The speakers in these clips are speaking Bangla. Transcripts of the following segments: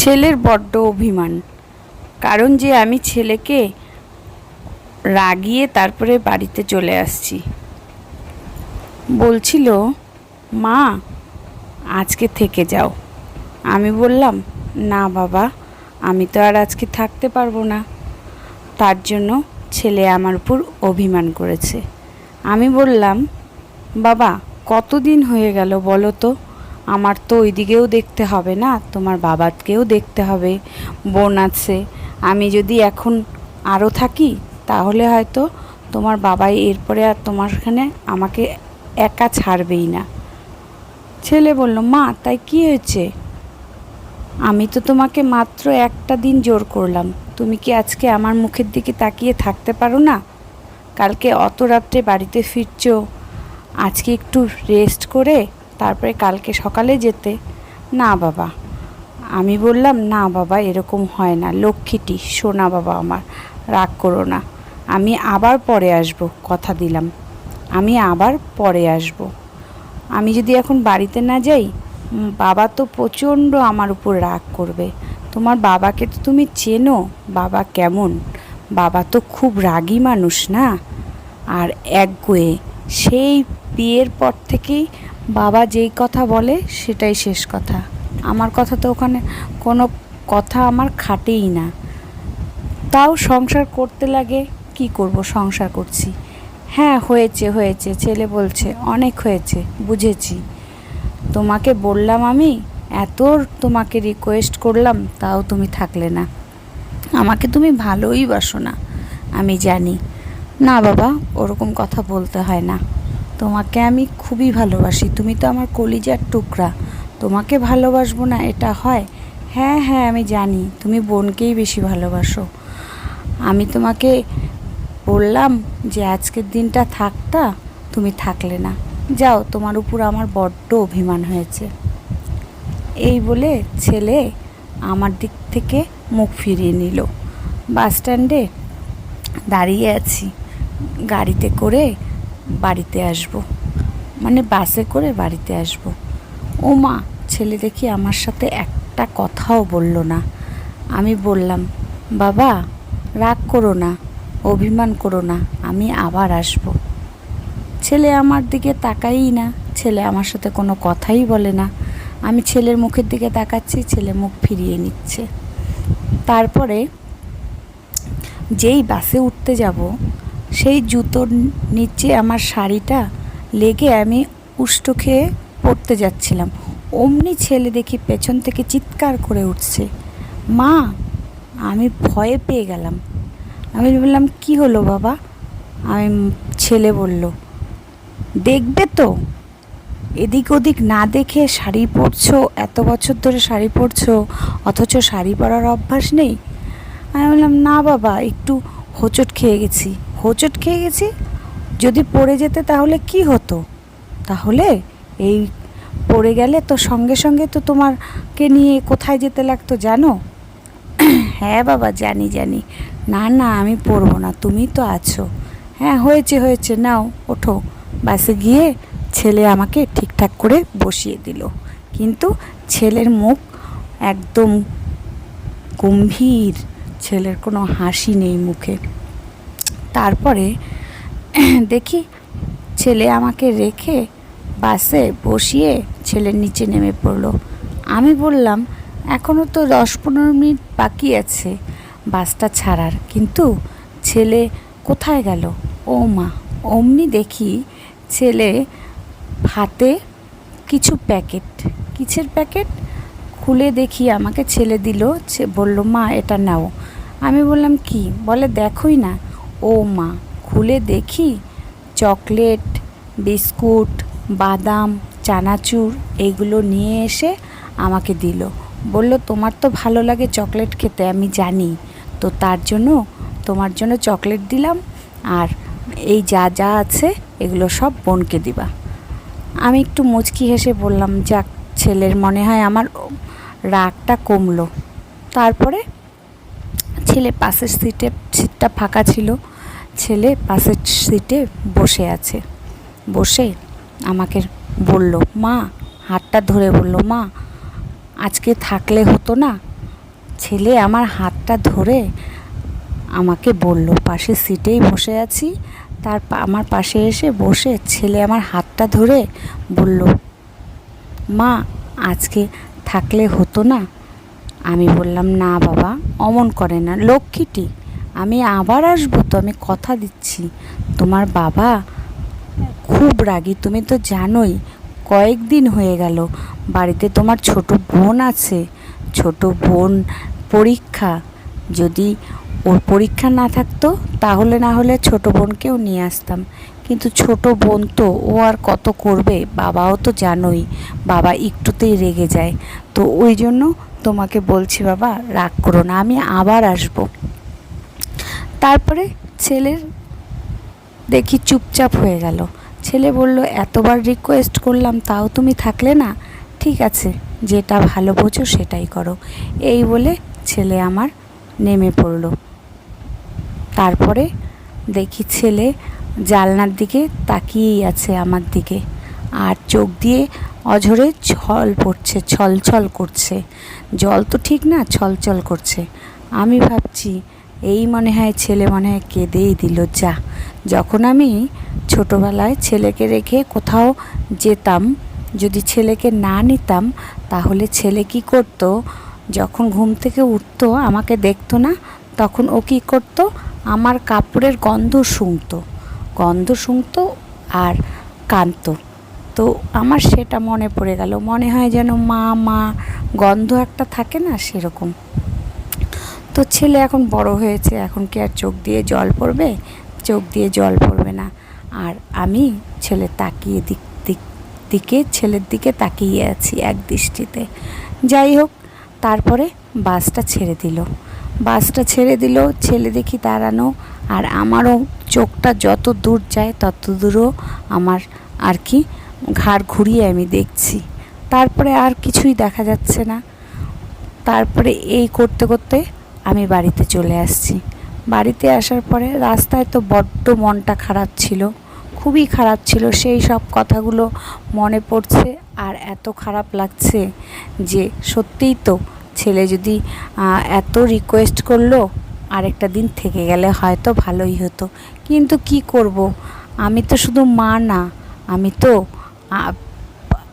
ছেলের বড্ড অভিমান। কারণ যে আমি ছেলেকে রাগিয়ে তারপরে বাড়িতে চলে আসছি। বলছিল, মা, আজকে থেকে যাও। আমি বললাম, না বাবা, আমি তো আর আজকে থাকতে পারব না। তার জন্য ছেলে আমার উপর অভিমান করেছে। আমি বললাম, বাবা, কতদিন হয়ে গেল বলো তো? আমার তো ওইদিকেও দেখতে হবে না, তোমার বাবাকেও দেখতে হবে, বোন আছে। আমি যদি এখন আরও থাকি, তাহলে হয়তো তোমার বাবাই এরপরে আর তোমার তোমারখানে আমাকে একা ছাড়বেই না। ছেলে বলল, মা, তাই কি হয়েছে? আমি তো তোমাকে মাত্র একটা দিন জোর করলাম। তুমি কি আজকে আমার মুখের দিকে তাকিয়ে থাকতে পারো না? কালকে অত রাত্রে বাড়িতে ফিরছো। আজকে একটু রেস্ট করে তারপরে কালকে সকালে যেতে? না বাবা। আমি বললাম, না বাবা, এরকম হয় না। লক্ষ্মীটি, সোনা বাবা আমার, রাগ করো না। আমি আবার পরে আসব। কথা দিলাম। আমি আবার পরে আসব। আমি যদি এখন বাড়িতে না যাই বাবা তো প্রচণ্ড আমার উপর রাগ করবে। তোমার বাবাকে তো তুমি চেনো। বাবা কেমন? বাবা তো খুব রাগী মানুষ না? আর একগুয়ে সেই বিয়ের পর থেকেই বাবা যেই কথা বলে সেটাই শেষ কথা। আমার কথা তো ওখানে কোনো কথা আমার খাটেই না। তাও সংসার করতে লাগে, কি করব সংসার করছি? হ্যাঁ হয়েছে হয়েছে, ছেলে বলছে, অনেক হয়েছে, বুঝেছি। তোমাকে বললাম আমি, এত তোমাকে রিকোয়েস্ট করলাম, তাও তুমি থাকলে না। আমাকে তুমি ভালোই বাসো না, আমি জানি। না বাবা, ওরকম কথা বলতে হয় না। তোমাকে আমি খুবই ভালোবাসি। তুমি তো আমার কলিজার টুকরা। তোমাকে ভালোবাসবো না, এটা হয়? হ্যাঁ হ্যাঁ আমি জানি। তুমি বোনকেই বেশি ভালোবাসো। আমি তোমাকে বললাম যে আজকের দিনটা থাকতা, তুমি থাকলে না। যাও, তোমার উপর আমার বড্ড অভিমান হয়েছে। এই বলে ছেলে আমার দিক থেকে মুখ ফিরিয়ে নিল। বাস স্ট্যান্ডে দাঁড়িয়ে আছি। গাড়িতে করে বাড়িতে আসব। মানে বাসে করে বাড়িতে আসব। ও মা ছেলে দেখি আমার সাথে একটা কথাও বলল না। আমি বললাম, বাবা, রাগ করো না, অভিমান করো না, আমি আবার আসব। ছেলে আমার দিকে তাকাই না। ছেলে আমার সাথে কোনো কথাই বলে না। আমি ছেলের মুখের দিকে তাকাচ্ছি, ছেলে মুখ ফিরিয়ে নিচ্ছে। তারপরে যেই বাসে উঠতে যাব সেই জুতোর নিচে আমার শাড়িটা লেগে আমি উষ্ট খেয়ে পড়তে যাচ্ছিলাম। অমনি ছেলে দেখি পেছন থেকে চিৎকার করে উঠছে, মা, আমি ভয়ে পেয়ে গেলাম। আমি বললাম, কি হলো বাবা? আমি ছেলে বলল, দেখবে তো, এদিক ওদিক না দেখে শাড়ি পরছো, এত বছর ধরে শাড়ি পরছো, অথচ শাড়ি পরার অভ্যাস নেই? আমি বললাম, না বাবা, একটু হোঁচট খেয়ে গেছি। হোঁচট খেয়ে গেছি। যদি পড়ে যেতে তাহলে কি হতো? তাহলে এই পড়ে গেলে তো সঙ্গে সঙ্গে তো তোমারকে নিয়ে কোথায় যেতে লাগতো জানো? হ্যাঁ বাবা, জানি জানি। না না, আমি পড়ব না, তুমি তো আছো। হ্যাঁ হয়েছে হয়েছে, নাও, ওঠো। বাসে গিয়ে ছেলে আমাকে ঠিকঠাক করে বসিয়ে দিল। কিন্তু ছেলের মুখ একদম গম্ভীর, ছেলের কোনো হাসি নেই মুখে। তারপরে দেখি ছেলে আমাকে রেখে বাসে বসিয়ে ছেলের নিচে নেমে পড়ল। আমি বললাম এখনও তো দশ পনেরো মিনিট বাকি আছে বাসটা ছাড়ার, কিন্তু ছেলে কোথায় গেল? ও মা, অমনি দেখি ছেলে হাতে কিছু প্যাকেট, কিসের প্যাকেট? খুলে দেখি আমাকে ছেলে দিল বলল, মা, এটা নাও। আমি বললাম, কি? বলে, দেখোই না। ও মা, খুলে দেখি? চকলেট, বিস্কুট, বাদাম, চানাচুর, এগুলো নিয়ে এসে আমাকে দিল। বলল, তোমার তো ভালো লাগে চকলেট খেতে, আমি জানি। তো তার জন্য, তোমার জন্য চকলেট দিলাম, আর এই যা যা আছে, এগুলো সব বোনকে দিবা। আমি একটু মুচকি হেসে বললাম, যাক, ছেলের মনে হয় আমার রাগটা কমলো। তারপরে ছেলে পাশের সিটে, সিটটা ফাঁকা ছিল। ছেলে পাশের সিটে বসে আছে। বসে আমাকে বলল, মা, হাতটা ধরে বলল, মা, আজকে থাকলে হতো না? ছেলে আমার হাতটা ধরে আমাকে বলল পাশে সিটেই বসে আছি। তার আমার পাশে এসে বসে ছেলে আমার হাতটা ধরে বলল, মা, আজকে থাকলে হতো না? আমি বললাম, না বাবা, অমন করে না। লক্ষ্মীটি, আমি আবার আসব, তো আমি কথা দিচ্ছি। তোমার বাবা খুব রাগী, তুমি তো জানোই কয়েকদিন হয়ে গেল। বাড়িতে তোমার ছোট বোন আছে। ছোট বোন পরীক্ষা। যদি ওর পরীক্ষা না থাকতো, তাহলে না হলে ছোট বোনকেও নিয়ে আসতাম। কিন্তু ছোট বোন তো, ও আর কত করবে? বাবাও তো জানোই, বাবা একটুতেই রেগে যায়। তো ওই জন্য তোমাকে বলছি বাবা, রাগ করো না, আমি আবার আসব। তারপরে ছেলের দেখি চুপচাপ হয়ে গেল। ছেলে বলল, এতবার রিকোয়েস্ট করলাম, তাও তুমি থাকলে না? ঠিক আছে, যেটা ভালো বোঝো সেটাই করো। এই বলে ছেলে আমার নেমে পড়ল। তারপরে দেখি ছেলে জালনার দিকে তাকিয়েই আছে আমার দিকে। আর চোখ দিয়ে অঝরে ছল পড়ছে ছলছল করছে। জল তো ঠিক না ছলছল করছে। আমি ভাবছি, এই মনে হয় ছেলে মনে হয় কেঁদেই দিল, যা। যখন আমি ছোটোবেলায় ছেলেকে রেখে কোথাও যেতাম, যদি ছেলেকে না নিতাম, তাহলে ছেলে কি করতো? যখন ঘুম থেকে উঠতো, আমাকে দেখতো না, তখন ও কী করতো? আমার কাপড়ের গন্ধ শুঁকতো গন্ধ শুঁকতো আর কাঁদতো। তো আমার সেটা মনে পড়ে গেল। মনে হয় যেন মা মা গন্ধ একটা থাকে না সেরকম। তো ছেলে এখন বড় হয়েছে, এখন কি আর চোখ দিয়ে জল পড়বে? চোখ দিয়ে জল পড়বে না। আর আমি ছেলে তাকিয়ে দিক দিক, দিকে, ছেলের দিকে তাকিয়ে আছি এক দৃষ্টিতে। যাই হোক, তারপরে বাসটা ছেড়ে দিল। বাসটা ছেড়ে দিল, ছেলে দেখি দাঁড়ানো, আর আমারও চোখটা যত দূর যায় তত দূরও আমার আর কি ঘাড় ঘুরিয়ে আমি দেখছি। তারপরে আর কিছুই দেখা যাচ্ছে না। তারপরে এই করতে করতে আমি বাড়িতে চলে আসছি। বাড়িতে আসার পরে রাস্তায় তো বড্ড মনটা খারাপ ছিল। খুবই খারাপ ছিল। সেই সব কথাগুলো মনে পড়ছে আর এত খারাপ লাগছে যে সত্যিই তো ছেলে যদি এত রিকোয়েস্ট করল, আরেকটা দিন থেকে গেলে হয়তো ভালোই হতো। কিন্তু কি করব? আমি তো শুধু মা না, আমি তো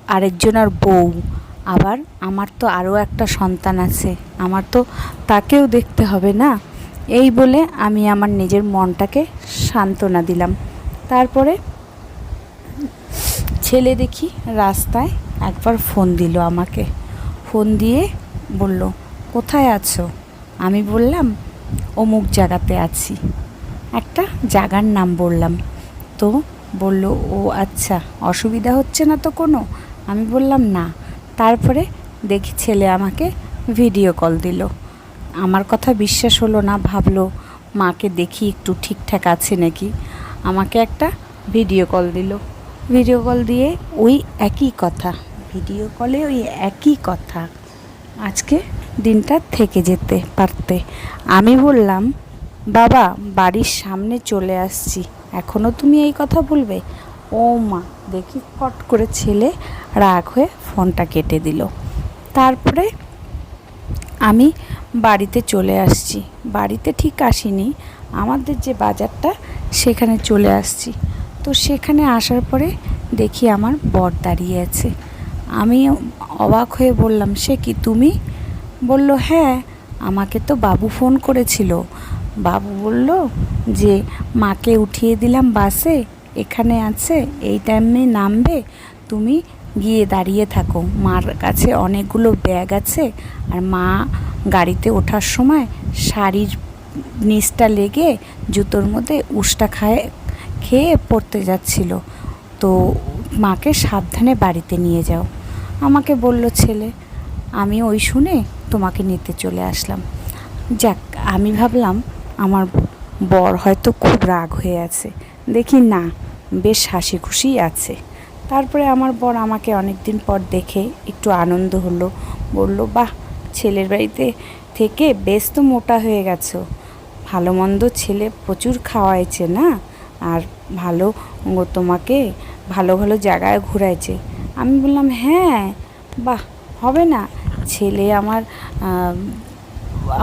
আরেকজনের বউ। আবার আমার তো আরও একটা সন্তান আছে। আমার তো তাকেও দেখতে হবে না? এই বলে আমি আমার নিজের মনটাকে সান্ত্বনা দিলাম। তারপরে ছেলে দেখি রাস্তায় একবার ফোন দিল আমাকে। ফোন দিয়ে বলল, কোথায় আছো? আমি বললাম, অমুক জায়গাতে আছি। একটা জায়গার নাম বললাম। তো বলল, ও আচ্ছা অসুবিধা হচ্ছে না তো কোনো? আমি বললাম, না। তারপরে দেখি ছেলে আমাকে ভিডিও কল দিল। আমার কথা বিশ্বাস হলো না, ভাবলো, মাকে দেখি একটু ঠিকঠাক আছে নাকি? আমাকে একটা ভিডিও কল দিল। ভিডিও কল দিয়ে ওই একই কথা, ভিডিও কলে ওই একই কথা, আজকে দিনটা থেকে যেতে পারতে। আমি বললাম, বাবা, বাড়ির সামনে চলে আসছি। এখনও তুমি এই কথা বলবে? ও মা, দেখি কট করে ছেলে রাগ হয়ে ফোনটা কেটে দিল। তারপরে আমি বাড়িতে চলে আসছি। বাড়িতে ঠিক আসিনি। আমাদের যে বাজারটা, সেখানে চলে আসছি। তো সেখানে আসার পরে দেখি আমার বর দাঁড়িয়ে আছে। আমি অবাক হয়ে বললাম, সে কি তুমি? বলল হ্যাঁ আমাকে তো বাবু ফোন করেছিল। বাবু বলল, যে মাকে উঠিয়ে দিলাম বাসে, এখানে আছে, এই টাইমে নামবে, তুমি গিয়ে দাঁড়িয়ে থাকো। মার কাছে অনেকগুলো ব্যাগ আছে, আর মা গাড়িতে ওঠার সময় শাড়ির নিচটা লেগে জুতোর মধ্যে উষ্টা খায়, খেয়ে পড়তে যাচ্ছিল। তো মাকে সাবধানে বাড়িতে নিয়ে যাও। আমাকে বলল, ছেলে, আমি ওই শুনে তোমাকে নিতে চলে আসলাম। যাক, আমি ভাবলাম আমার বর হয়তো খুব রাগ হয়ে আছে। দেখি না, বেশ হাসি খুশি আছে। তারপরে আমার বর আমাকে অনেক দিন পর দেখে একটু আনন্দ হলো। বলল, বাহ, ছেলের বাড়িতে থেকে বেশ তো মোটা হয়ে গেছো। ভালো মন্দ ছেলে প্রচুর খাওয়াইছে না? আর ভালো তোমাকে ভালো ভালো জায়গায় ঘুরাইছে। আমি বললাম হ্যাঁ বাহ, হবে না। ছেলে আমার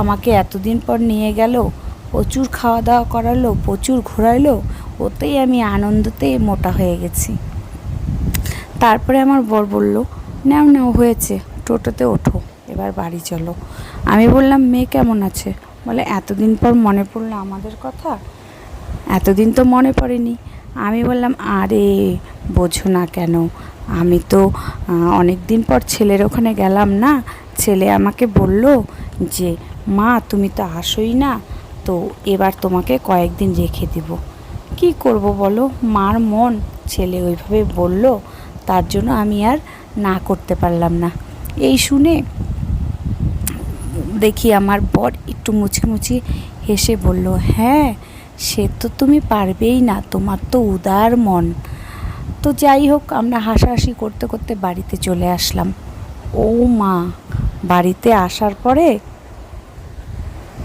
আমাকে এতদিন পর নিয়ে গেল প্রচুর খাওয়া দাওয়া করালো, প্রচুর ঘোরাইলো ওতেই আমি আনন্দতে মোটা হয়ে গেছি। তারপরে আমার বর বলল, নাও নাও, হয়েছে, টোটোতে ওঠো, এবার বাড়ি চলো। আমি বললাম, মেয়ে কেমন আছে? বলে, এতদিন পর মনে পড়ল আমাদের কথা, এতদিন তো মনে পড়েনি। আমি বললাম, আরে, বোঝো না কেন, আমি তো অনেক দিন পর ছেলের ওখানে গেলাম না, ছেলে আমাকে বলল যে, মা, তুমি তো আসোই না তো এবার তোমাকে কয়েকদিন রেখে দিব। কি করব বলো? মার মন, ছেলে ওইভাবে বলল, তার জন্য আমি আর না করতে পারলাম না। এই শুনে দেখি আমার বর একটু মুচকি মুচকি হেসে বলল হ্যাঁ সে তো তুমি পারবেই না, তোমার তো উদার মন। তো যাই হোক, আমরা হাসাহাসি করতে করতে বাড়িতে চলে আসলাম। ও মা, বাড়িতে আসার পরে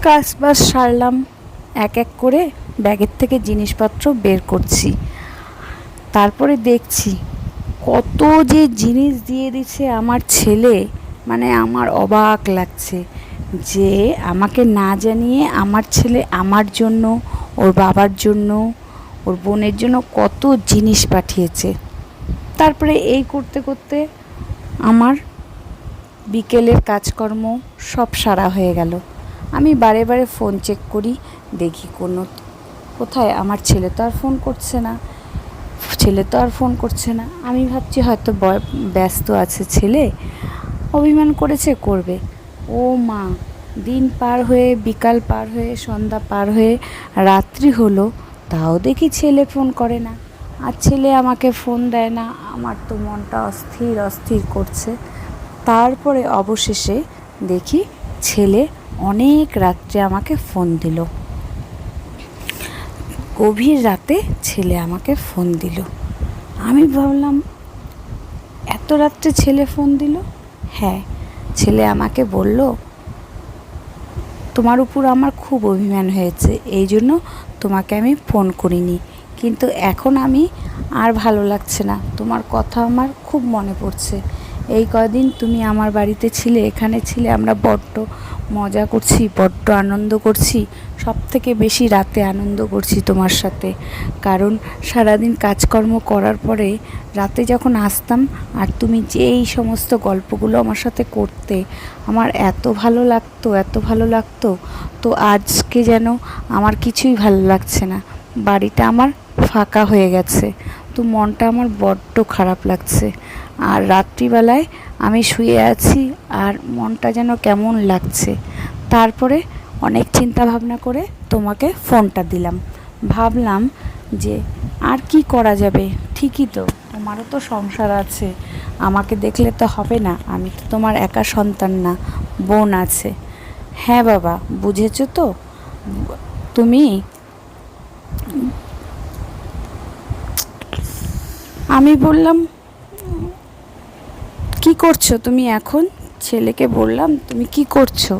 কাজ বাজ সারলাম। এক এক করে ব্যাগের থেকে জিনিসপত্র বের করছি। তারপরে দেখছি কত যে জিনিস দিয়ে দিছে আমার ছেলে। মানে আমার অবাক লাগছে যে আমাকে না জানিয়ে আমার ছেলে আমার জন্য, ওর বাবার জন্য, ওর বোনের জন্য কত জিনিস পাঠিয়েছে। তারপরে এই করতে করতে আমার বিকেলের কাজকর্ম সব সারা হয়ে গেল। আমি বারে বারে ফোন চেক করি, দেখি কোনো, কোথায়? আমার ছেলে তো আর ফোন করছে না। ছেলে তো আর ফোন করছে না। আমি ভাবছি হয়তো ব্যস্ত আছে ছেলে। অভিমান করেছে, করবে। ও মা, দিন পার হয়ে, বিকাল পার হয়ে, সন্ধ্যা পার হয়ে, রাত্রি হলো, তাও দেখি ছেলে ফোন করে না। আর ছেলে আমাকে ফোন দেয় না। আমার তো মনটা অস্থির অস্থির করছে। তারপরে অবশেষে দেখি ছেলে অনেক রাত্রে আমাকে ফোন দিল। গভীর রাতে ছেলে আমাকে ফোন দিল। আমি ভাবলাম, এত রাত্রে ছেলে ফোন দিল? হ্যাঁ ছেলে আমাকে বলল, তোমার উপর আমার খুব অভিমান হয়েছে, এই জন্য তোমাকে আমি ফোন করিনি। কিন্তু এখন আমি আর ভালো লাগছে না। তোমার কথা আমার খুব মনে পড়ছে। এই কদিন তুমি আমার বাড়িতে ছিলে, এখানে ছিলে, আমরা বড্ড মজা করছি, বড্ড আনন্দ করছি সব থেকে বেশি রাতে আনন্দ করছি তোমার সাথে। কারণ সারাদিন কাজকর্ম করার পরে রাতে যখন আসতাম, আর তুমি যে এই সমস্ত গল্পগুলো আমার সাথে করতে, আমার এত ভালো লাগতো, এত ভালো লাগতো, তো আজকে যেন আমার কিছুই ভালো লাগছে না। বাড়িটা আমার ফাঁকা হয়ে গেছে। তো মনটা আমার বড্ড খারাপ লাগছে। আর রাত্রিবেলায় আমি শুয়ে আছি আর মনটা যেন কেমন লাগছে। তারপরে অনেক চিন্তা ভাবনা করে তোমাকে ফোনটা দিলাম। ভাবলাম যে আর কি করা যাবে? ঠিকই তো, তোমারও তো সংসার আছে। আমাকে দেখলে তো হবে না, আমি তো তোমার একা সন্তান না, বোন আছে। হ্যাঁ বাবা, বুঝেছ তো? তুমি? আমি বললাম, কি করছ তুমি এখন? ছেলেকে বললাম, তুমি কি করছ?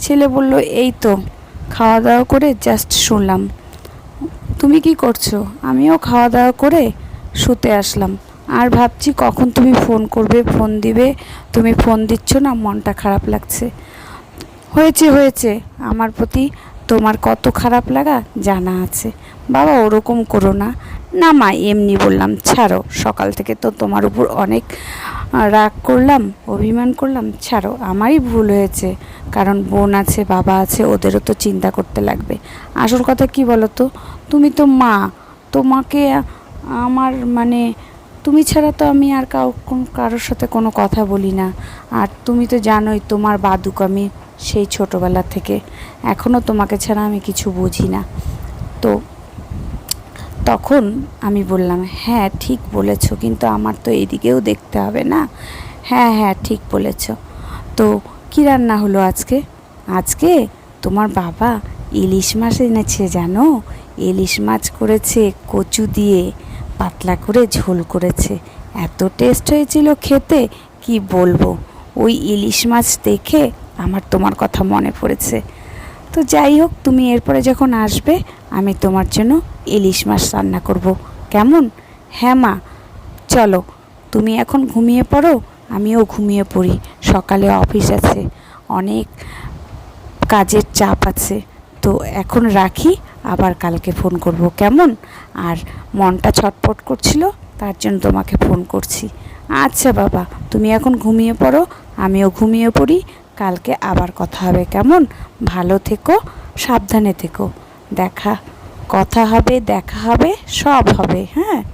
ছেলে বলল, এই তো, খাওয়া দাওয়া করে জাস্ট শুনলাম। তুমি কি করছ? আমিও খাওয়া দাওয়া করে শুতে আসলাম। আর ভাবছি কখন তুমি ফোন করবে, ফোন দিবে, তুমি ফোন দিচ্ছ না, মনটা খারাপ লাগছে। হয়েছে হয়েছে। আমার প্রতি তোমার কত খারাপ লাগা জানা আছে। বাবা, ওরকম করো না। না মা, এমনি বললাম, ছাড়ো, সকাল থেকে তো তোমার উপর অনেক রাগ করলাম, অভিমান করলাম। ছাড়ো, আমারই ভুল হয়েছে। কারণ বোন আছে, বাবা আছে, ওদেরও তো চিন্তা করতে লাগবে। আসল কথা কি বলো তো তুমি তো মা, তোমাকে আমার মানে তুমি ছাড়া তো আমি আর কাউ, কারোর সাথে কোনো কথা বলি না। আর তুমি তো জানোই, তোমার বাদুক আমি সেই ছোটোবেলা থেকে। এখনও তোমাকে ছাড়া আমি কিছু বুঝি না। তো তখন আমি বললাম হ্যাঁ ঠিক বলেছ, কিন্তু আমার তো এদিকেও দেখতে হবে না। হ্যাঁ হ্যাঁ ঠিক বলেছ। তো কী রান্না হলো আজকে? আজকে তোমার বাবা ইলিশ মাছ এনেছে, জানো? ইলিশ মাছ করেছে, কচু দিয়ে পাতলা করে ঝোল করেছে। এত টেস্ট হয়েছিল খেতে, কি বলব? ওই ইলিশ মাছ দেখে আমার তোমার কথা মনে পড়েছে। তো যাই হোক, তুমি এরপরে যখন আসবে, আমি তোমার জন্য ইলিশ মাছ রান্না করব। কেমন? হ্যাঁ মা। চলো, তুমি এখন ঘুমিয়ে পড়ো, আমিও ঘুমিয়ে পড়ি। সকালে অফিস আছে, অনেক কাজের চাপ আছে। তো এখন রাখি, আবার কালকে ফোন করব, কেমন? আর মনটা ছটপট করছিল, তার জন্য তোমাকে ফোন করছি। আচ্ছা বাবা, তুমি এখন ঘুমিয়ে পড়ো, আমিও ঘুমিয়ে পড়ি কালকে আবার কথা হবে কেমন? ভালো থেকো, সাবধানে থেকো। দেখা, কথা হবে, দেখা হবে, সব হবে হ্যাঁ?